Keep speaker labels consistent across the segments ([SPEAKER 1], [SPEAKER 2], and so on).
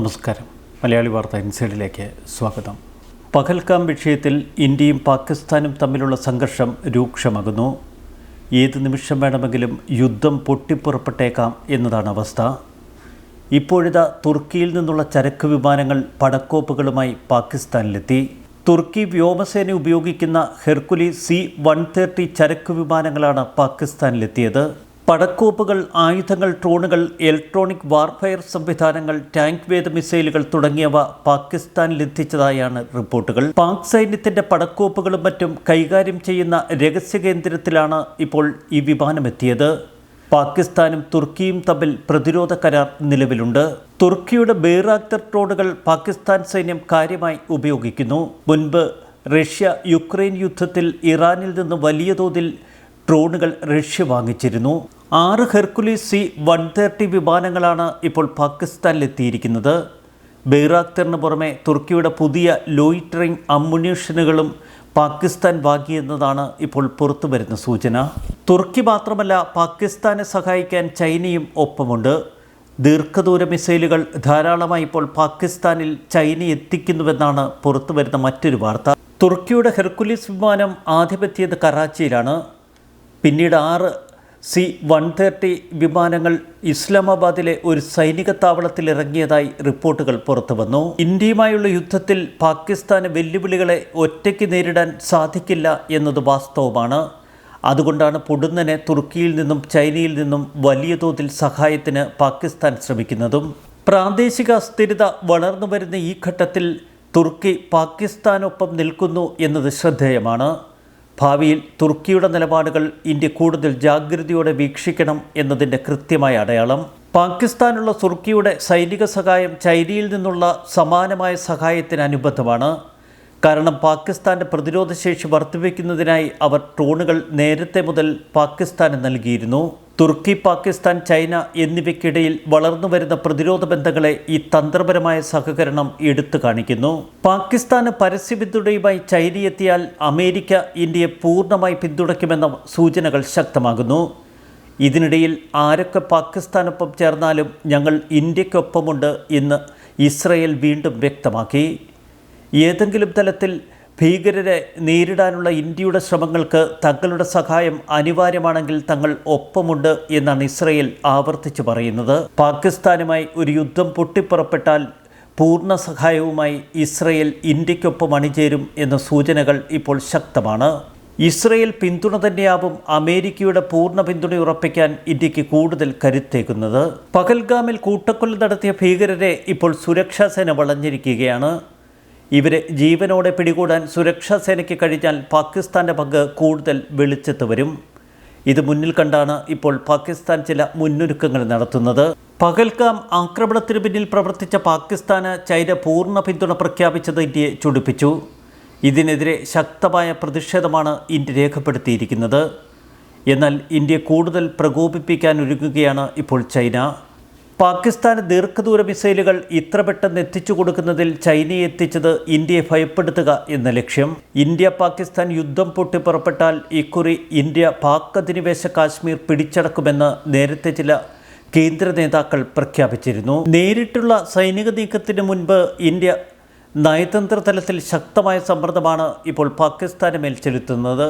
[SPEAKER 1] നമസ്കാരം. മലയാളി വാർത്ത ഇൻസൈഡിലേക്ക് സ്വാഗതം. പഹൽഗാം വിഷയത്തിൽ ഇന്ത്യയും പാകിസ്ഥാനും തമ്മിലുള്ള സംഘർഷം രൂക്ഷമാകുന്നു. ഏത് നിമിഷം വേണമെങ്കിലും യുദ്ധം പൊട്ടിപ്പുറപ്പെട്ടേക്കാം എന്നതാണ് അവസ്ഥ. ഇപ്പോഴിതാ തുർക്കിയിൽ നിന്നുള്ള ചരക്ക് വിമാനങ്ങൾ പടക്കോപ്പുകളുമായി പാകിസ്ഥാനിലെത്തി. തുർക്കി വ്യോമസേന ഉപയോഗിക്കുന്ന ഹെർക്കുലി സി വൺ തേർട്ടി ചരക്ക് വിമാനങ്ങളാണ് പാകിസ്ഥാനിലെത്തിയത്. പടക്കോപ്പുകൾ ആയുധങ്ങൾ ഡ്രോണുകൾ ഇലക്ട്രോണിക് വാർഫെയർ സംവിധാനങ്ങൾ ടാങ്ക് വേദ മിസൈലുകൾ തുടങ്ങിയവ പാകിസ്ഥാനിലെത്തിച്ചതായാണ് റിപ്പോർട്ടുകൾ. പാക് സൈന്യത്തിന്റെ പടക്കോപ്പുകളും മറ്റും കൈകാര്യം ചെയ്യുന്ന രഹസ്യ കേന്ദ്രത്തിലാണ് ഇപ്പോൾ ഈ വിമാനമെത്തിയത്. പാകിസ്ഥാനും തുർക്കിയും തമ്മിൽ പ്രതിരോധ കരാർ നിലവിലുണ്ട്. തുർക്കിയുടെ ബേറാക്തർ ഡ്രോണുകൾ പാകിസ്ഥാൻ സൈന്യം കാര്യമായി ഉപയോഗിക്കുന്നു. മുൻപ് റഷ്യ യുക്രൈൻ യുദ്ധത്തിൽ ഇറാനിൽ നിന്ന് വലിയ തോതിൽ ഡ്രോണുകൾ റഷ്യ വാങ്ങിച്ചിരുന്നു. ആറ് ഹെർക്കുലീസ് സി വൺ തേർട്ടി വിമാനങ്ങളാണ് ഇപ്പോൾ പാകിസ്ഥാനിലെത്തിയിരിക്കുന്നത്. ബെയ്റാക്തറിന് പുറമെ തുർക്കിയുടെ പുതിയ ലോയിറ്ററിംഗ് അമ്മുണീഷനുകളും പാകിസ്ഥാൻ വാങ്ങിയെന്നതാണ് ഇപ്പോൾ പുറത്തു വരുന്ന സൂചന. തുർക്കി മാത്രമല്ല പാകിസ്ഥാനെ സഹായിക്കാൻ ചൈനയും ഒപ്പമുണ്ട്. ദീർഘദൂര മിസൈലുകൾ ധാരാളമായി ഇപ്പോൾ പാകിസ്ഥാനിൽ ചൈന എത്തിക്കുന്നുവെന്നാണ് പുറത്തു വരുന്ന മറ്റൊരു വാർത്ത. തുർക്കിയുടെ ഹെർക്കുലീസ് വിമാനം ആധിപത്യത് കറാച്ചിയിലാണ്. പിന്നീട് ആറ് സി വൺ തേർട്ടി വിമാനങ്ങൾ ഇസ്ലാമാബാദിലെ ഒരു സൈനിക താവളത്തിൽ ഇറങ്ങിയതായി റിപ്പോർട്ടുകൾ പുറത്തുവന്നു. ഇന്ത്യയുമായുള്ള യുദ്ധത്തിൽ പാകിസ്ഥാന് വെല്ലുവിളികളെ ഒറ്റയ്ക്ക് നേരിടാൻ സാധിക്കില്ല എന്നത് വാസ്തവമാണ്. അതുകൊണ്ടാണ് പൊടുന്നനെ തുർക്കിയിൽ നിന്നും ചൈനയിൽ നിന്നും വലിയ തോതിൽ സഹായത്തിന് പാകിസ്ഥാൻ ശ്രമിക്കുന്നതും. പ്രാദേശിക അസ്ഥിരത വളർന്നു വരുന്ന ഈ ഘട്ടത്തിൽ തുർക്കി പാകിസ്ഥാനൊപ്പം നിൽക്കുന്നു എന്നത് ശ്രദ്ധേയമാണ്. ഭാവിയിൽ തുർക്കിയുടെ നിലപാടുകൾ ഇന്ത്യ കൂടുതൽ ജാഗ്രതയോടെ വീക്ഷിക്കണം എന്നതിന്റെ കൃത്യമായ അടയാളം. പാകിസ്ഥാനുള്ള തുർക്കിയുടെ സൈനിക സഹായം ചൈനയിൽ നിന്നുള്ള സമാനമായ സഹായത്തിന് അനുബന്ധമാണ് കാരണം പാകിസ്ഥാന്റെ പ്രതിരോധശേഷി വർദ്ധിപ്പിക്കുന്നതിനായി അവർ ഡ്രോണുകൾ നേരത്തെ മുതൽ പാകിസ്ഥാന് നൽകിയിരുന്നു. തുർക്കി പാകിസ്ഥാൻ ചൈന എന്നിവയ്ക്കിടയിൽ വളർന്നു വരുന്ന പ്രതിരോധ ബന്ധങ്ങളെ ഈ തന്ത്രപരമായ സഹകരണം എടുത്തു കാണിക്കുന്നു. പാകിസ്ഥാന് പരസ്യ പിന്തുണയുമായി ചൈന അമേരിക്ക ഇന്ത്യയെ പൂർണമായി പിന്തുണയ്ക്കുമെന്ന സൂചനകൾ ശക്തമാകുന്നു. ഇതിനിടയിൽ ആരൊക്കെ പാകിസ്ഥാനൊപ്പം ചേർന്നാലും ഞങ്ങൾ ഇന്ത്യക്കൊപ്പമുണ്ട് എന്ന് ഇസ്രയേൽ വീണ്ടും വ്യക്തമാക്കി. ഏതെങ്കിലും തലത്തിൽ ഭീകരരെ നേരിടാനുള്ള ഇന്ത്യയുടെ ശ്രമങ്ങൾക്ക് തങ്ങളുടെ സഹായം അനിവാര്യമാണെങ്കിൽ തങ്ങൾ ഒപ്പമുണ്ട് എന്നാണ് ഇസ്രയേൽ ആവർത്തിച്ചു പറയുന്നത്. പാകിസ്ഥാനുമായി ഒരു യുദ്ധം പൊട്ടിപ്പുറപ്പെട്ടാൽ പൂർണ സഹായവുമായി ഇസ്രയേൽ ഇന്ത്യക്കൊപ്പം അണിചേരും എന്ന സൂചനകൾ ഇപ്പോൾ ശക്തമാണ്. ഇസ്രയേൽ പിന്തുണ തന്നെയാവും അമേരിക്കയുടെ പൂർണ പിന്തുണ ഉറപ്പിക്കാൻ ഇന്ത്യയ്ക്ക് കൂടുതൽ കരുത്തേക്കുന്നത് പകൽഗാമിൽ കൂട്ടക്കൊല നടത്തിയ ഭീകരരെ ഇപ്പോൾ സുരക്ഷാസേന വളഞ്ഞിരിക്കുകയാണ്. ഇവരെ ജീവനോടെ പിടികൂടാൻ സുരക്ഷാ സേനയ്ക്ക് കഴിഞ്ഞാൽ പാകിസ്ഥാന്റെ പങ്ക് കൂടുതൽ വെളിച്ചത്ത് വരും. ഇത് മുന്നിൽ കണ്ടാണ് ഇപ്പോൾ പാകിസ്ഥാൻ ചില മുന്നൊരുക്കങ്ങൾ നടത്തുന്നത്. പകൽക്കാം ആക്രമണത്തിന് പിന്നിൽ പ്രവർത്തിച്ച പാകിസ്ഥാന് ചൈന പൂർണ പിന്തുണ പ്രഖ്യാപിച്ചത് ഇന്ത്യയെ ചൊടിപ്പിച്ചു. ഇതിനെതിരെ ശക്തമായ പ്രതിഷേധമാണ് ഇന്ത്യ രേഖപ്പെടുത്തിയിരിക്കുന്നത്. എന്നാൽ ഇന്ത്യ കൂടുതൽ പ്രകോപിപ്പിക്കാൻ ഒരുങ്ങുകയാണ് ഇപ്പോൾ ചൈന. പാകിസ്ഥാന് ദീർഘദൂര മിസൈലുകൾ ഇത്ര പെട്ടെന്ന് എത്തിച്ചു കൊടുക്കുന്നതിൽ ചൈനയെ എത്തിച്ചത് ഇന്ത്യയെ ഭയപ്പെടുത്തുക എന്ന ലക്ഷ്യം. ഇന്ത്യ പാകിസ്ഥാൻ യുദ്ധം പൊട്ടിപ്പുറപ്പെട്ടാൽ ഇക്കുറി ഇന്ത്യ പാക് അധിനിവേശ കാശ്മീർ പിടിച്ചടക്കുമെന്ന് നേരത്തെ ചില കേന്ദ്ര നേതാക്കൾ പ്രഖ്യാപിച്ചിരുന്നു. നേരിട്ടുള്ള സൈനിക നീക്കത്തിന് മുൻപ് ഇന്ത്യ നയതന്ത്ര തലത്തിൽ ശക്തമായ സമ്മർദ്ദമാണ് ഇപ്പോൾ പാകിസ്ഥാന് മേൽ ചെലുത്തുന്നത്.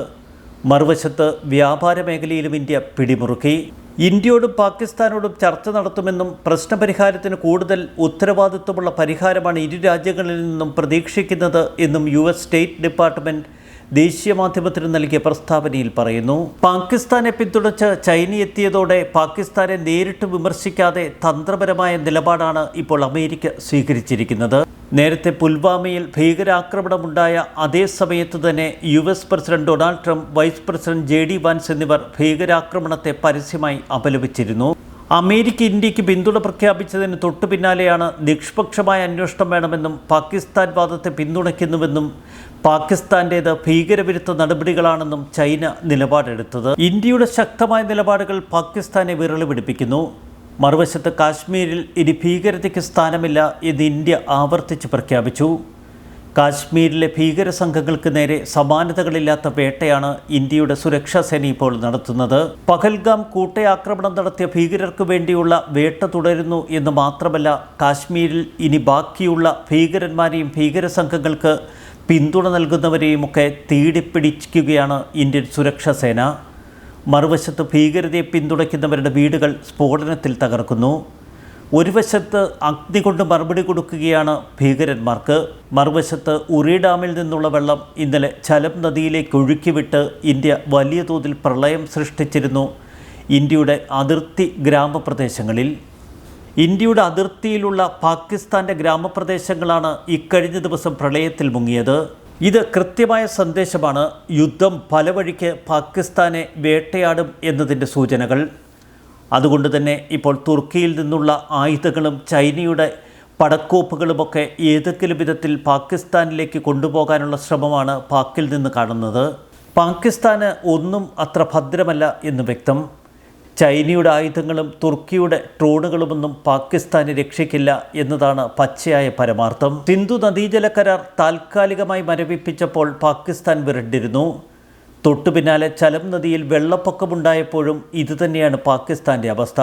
[SPEAKER 1] മറുവശത്ത് വ്യാപാര മേഖലയിലും ഇന്ത്യ പിടിമുറുക്കി. ഇന്ത്യയോടും പാകിസ്ഥാനോടും ചർച്ച നടത്തുമെന്നും പ്രശ്നപരിഹാരത്തിന് കൂടുതൽ ഉത്തരവാദിത്വമുള്ള പരിഹാരമാണ് ഇരു രാജ്യങ്ങളിൽ നിന്നും പ്രതീക്ഷിക്കുന്നത് എന്നും യു എസ് സ്റ്റേറ്റ് ഡിപ്പാർട്ട്മെന്റ് ദേശീയ മാധ്യമത്തിന് നൽകിയ പ്രസ്താവനയിൽ പറയുന്നു. പാകിസ്ഥാനെ പിന്തുണച്ച് ചൈന എത്തിയതോടെ പാകിസ്ഥാനെ നേരിട്ട് വിമർശിക്കാതെ തന്ത്രപരമായ നിലപാടാണ് ഇപ്പോൾ അമേരിക്ക സ്വീകരിച്ചിരിക്കുന്നത്. നേരത്തെ പുൽവാമയിൽ ഭീകരാക്രമണമുണ്ടായ അതേ സമയത്ത് തന്നെ U S president Donald Trump vice president J D Vance എന്നിവർ ഭീകരാക്രമണത്തെ പരസ്യമായി അപലപിച്ചിരുന്നു. അമേരിക്ക ഇന്ത്യയ്ക്ക് പിന്തുണ പ്രഖ്യാപിച്ചതിന് തൊട്ടു പിന്നാലെയാണ് നിഷ്പക്ഷമായ അന്വേഷണം വേണമെന്നും പാകിസ്ഥാൻ വാദത്തെ പിന്തുണയ്ക്കുന്നുവെന്നും പാകിസ്ഥാന്റേത് ഭീകരവിരുദ്ധ നടപടികളാണെന്നും ചൈന നിലപാടെടുത്തത്. ഇന്ത്യയുടെ ശക്തമായ നിലപാടുകൾ പാകിസ്ഥാനെ വിരളി പിടിപ്പിക്കുന്നു. മറുവശത്ത് കാശ്മീരിൽ ഇനി ഭീകരതയ്ക്ക് സ്ഥാനമില്ല എന്ന് ഇന്ത്യ ആവർത്തിച്ച് പ്രഖ്യാപിച്ചു. കാശ്മീരിലെ ഭീകര സംഘങ്ങൾക്ക് നേരെ സമാനതകളില്ലാത്ത വേട്ടയാണ് ഇന്ത്യയുടെ സുരക്ഷാ സേന ഇപ്പോൾ നടത്തുന്നത്. പഹൽഗാം കൂട്ടയാക്രമണം നടത്തിയ ഭീകരർക്ക് വേണ്ടിയുള്ള വേട്ട തുടരുന്നു എന്ന് മാത്രമല്ല കാശ്മീരിൽ ഇനി ബാക്കിയുള്ള ഭീകരന്മാരെയും ഭീകര സംഘങ്ങൾക്ക് പിന്തുണ നൽകുന്നവരെയുമൊക്കെ തീടിപ്പിടിക്കുകയാണ് ഇന്ത്യൻ സുരക്ഷാ സേന. മറുവശത്ത് ഭീകരതയെ പിന്തുണയ്ക്കുന്നവരുടെ വീടുകൾ സ്ഫോടനത്തിൽ തകർക്കുന്നു. ഒരു വശത്ത് അഗ്നി കൊണ്ട് മറുപടി കൊടുക്കുകയാണ് ഭീകരന്മാർക്ക്. മറുവശത്ത് ഉറി ഡാമിൽ നിന്നുള്ള വെള്ളം ഇന്നലെ ചലം നദിയിലേക്ക് ഒഴുക്കിവിട്ട് ഇന്ത്യ വലിയ തോതിൽ പ്രളയം സൃഷ്ടിച്ചിരുന്നു. ഇന്ത്യയുടെ അതിർത്തി ഗ്രാമപ്രദേശങ്ങളിൽ. ഇന്ത്യയുടെ അതിർത്തിയിലുള്ള പാകിസ്ഥാന്റെ ഗ്രാമപ്രദേശങ്ങളാണ് ഇക്കഴിഞ്ഞ ദിവസം പ്രളയത്തിൽ മുങ്ങിയത്. ഇത് കൃത്യമായ സന്ദേശമാണ്. യുദ്ധം പല വഴിക്ക് പാകിസ്ഥാനെ വേട്ടയാടും എന്നതിന്റെ സൂചനകൾ. അതുകൊണ്ട് തന്നെ ഇപ്പോൾ തുർക്കിയിൽ നിന്നുള്ള ആയുധങ്ങളും ചൈനയുടെ പടക്കോപ്പുകളുമൊക്കെ ഏതെങ്കിലും വിധത്തിൽ പാകിസ്ഥാനിലേക്ക് കൊണ്ടുപോകാനുള്ള ശ്രമമാണ് പാക്കിൽ നിന്ന് കാണുന്നത്. പാകിസ്ഥാന് ഒന്നും അത്ര ഭദ്രമല്ല എന്ന് വ്യക്തം. ചൈനയുടെ ആയുധങ്ങളും തുർക്കിയുടെ ഡ്രോണുകളുമൊന്നും പാകിസ്ഥാനെ രക്ഷിക്കില്ല എന്നതാണ് പച്ചയായ പരമാർത്ഥം. സിന്ധു നദീജല കരാർ താൽക്കാലികമായി മരവിപ്പിച്ചപ്പോൾ പാകിസ്ഥാൻ വിരണ്ടിരുന്നു. തൊട്ടു പിന്നാലെ ചലം നദിയിൽ വെള്ളപ്പൊക്കമുണ്ടായപ്പോഴും ഇതുതന്നെയാണ് പാകിസ്ഥാന്റെ അവസ്ഥ.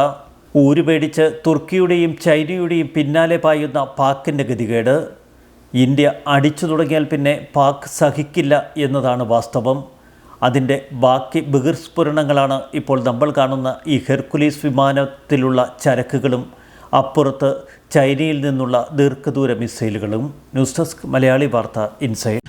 [SPEAKER 1] ഊരുപേടിച്ച് തുർക്കിയുടെയും ചൈനയുടെയും പിന്നാലെ പായുന്ന പാക്കിന്റെ ഗതികേട്. ഇന്ത്യ അടിച്ചു തുടങ്ങിയാൽ പിന്നെ പാക് സഹിക്കില്ല എന്നതാണ് വാസ്തവം. അതിന്റെ ബാക്കി ബഹിർസ്ഫുരണങ്ങളാണ് ഇപ്പോൾ നമ്മൾ കാണുന്ന ഈ ഹെർക്കുലീസ് വിമാനത്തിലുള്ള ചരക്കുകളും അപ്പുറത്ത് ചൈനയിൽ നിന്നുള്ള ദീർഘദൂര മിസൈലുകളും. ന്യൂസ് ഡെസ്ക് മലയാളി വാർത്ത ഇൻസൈഡ്